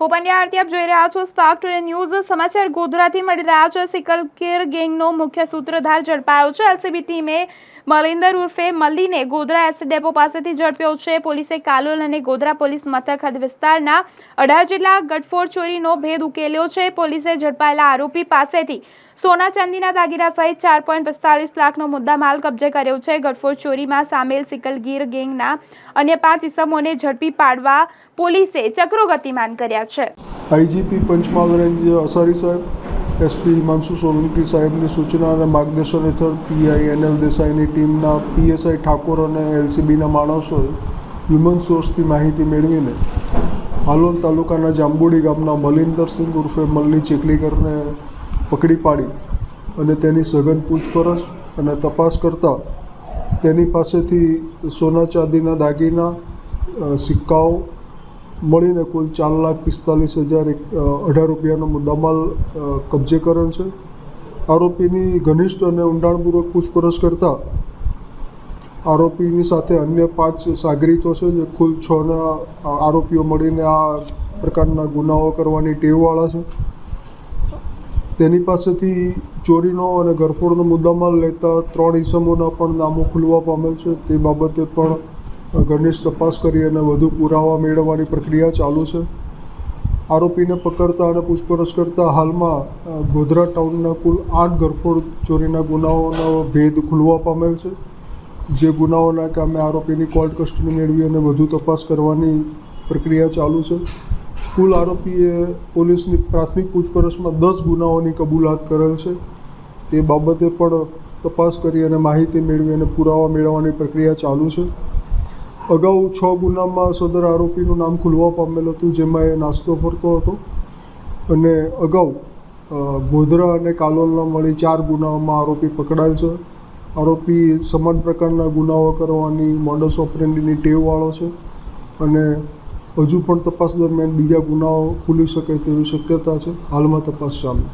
હું પંડ્યા આરતી આપ જોઈ રહ્યા છો સ્પાર્ક ટુડે ન્યૂઝ સમાચાર ગોધરાથી મળી રહ્યા છે. સિકલ કેર ગેંગનો મુખ્ય સૂત્રધાર ઝડપાયો છે. એલસીબી ટીમે મલિંદર ઉર્ફે મલ્લીને ગોધરા એસિડ ડેપો પાસેથી ઝડપ્યો છે. પોલીસે કાલોલ અને ગોધરા પોલીસ મથક હદ વિસ્તારના અઢાર જેટલા ગટફોડ ચોરીનો ભેદ ઉકેલ્યો છે. પોલીસે ઝડપાયેલા આરોપી પાસેથી સોના ચાંદીના દાગીના સહિત ચાર પોઈન્ટ પિસ્તાલીસ લાખનો મુદ્દા માલ કબજે કર્યો છે. ગટફોડ ચોરીમાં સામેલ સિકલગીર ગેંગના અન્ય પાંચ ઇસમોને ઝડપી પાડવા પોલીસે ચક્રો ગતિમાન કર્યા છે. આઈજીપી પંચમહાલ રેન્જ અસારી સાહેબ. એસપી હિમાંશુ સોલંકી સાહેબની સૂચના અને માર્ગદર્શન હેઠળ પીઆઈ એનએલ દેસાઈની ટીમના પીએસઆઈ ઠાકોર અને એલસીબીના માણસોએ હ્યુમન સોર્સથી માહિતી મેળવીને હાલોલ તાલુકાના જાંબુડી ગામના મલિંદરસિંહ ઉર્ફે મલ્લી ચીખલીકરને પકડી પાડી અને તેની સઘન પૂછપરછ અને તપાસ કરતાં તેની પાસેથી સોના ચાંદીના દાગીના સિક્કાઓ મળીને કુલ ચાર લાખ પિસ્તાલીસ હજાર એક અઢાર રૂપિયાનો મુદ્દામાલ કબજે કરેલ છે. આરોપીની ઘનિષ્ઠ અને ઊંડાણપૂર્વક પૂછપરછ કરતાં આરોપીની સાથે અન્ય પાંચ સાગરીતો છે જે કુલ છના આરોપીઓ મળીને આ પ્રકારના ગુનાઓ કરવાની ટેવવાળા છે. તેની પાસેથી ચોરીનો અને ગરફોડનો મુદ્દામાલ લેતા ત્રણ ઈસમોના પણ નામો ખુલવા પામેલ છે. તે બાબતે પણ ઘનિષ્ઠ તપાસ કરી અને વધુ પુરાવા મેળવવાની પ્રક્રિયા ચાલુ છે. આરોપીને પકડતા અને પૂછપરછ કરતા હાલમાં ગોધરા ટાઉનના કુલ આઠ ગરફોડ ચોરીના ગુનાઓનો ભેદ ખુલવા પામેલ છે. જે ગુનાઓના કામે આરોપીની કોર્ટ કસ્ટડી મેળવી અને વધુ તપાસ કરવાની પ્રક્રિયા ચાલુ છે. કુલ આરોપીએ પોલીસની પ્રાથમિક પૂછપરછમાં દસ ગુનાઓની કબૂલાત કરેલ છે. તે બાબતે પણ તપાસ કરી અને માહિતી મેળવી અને પુરાવા મેળવવાની પ્રક્રિયા ચાલુ છે. અગાઉ છ ગુનામાં સદર આરોપીનું નામ ખુલવા પામેલ હતું, જેમાં એ નાસ્તો ફરતો હતો. અને અગાઉ ગોધરા અને કાલોલના મળી ચાર ગુનાઓમાં આરોપી પકડાયેલ છે. આરોપી સમાન પ્રકારના ગુનાઓ કરવાની મોડસ ઓપરેન્ડીની ટેવવાળો છે. અને હજુ પણ તપાસ દરમિયાન બીજા ગુનાઓ ખુલી શકે તેવી શક્યતા છે. હાલમાં તપાસ ચાલુ.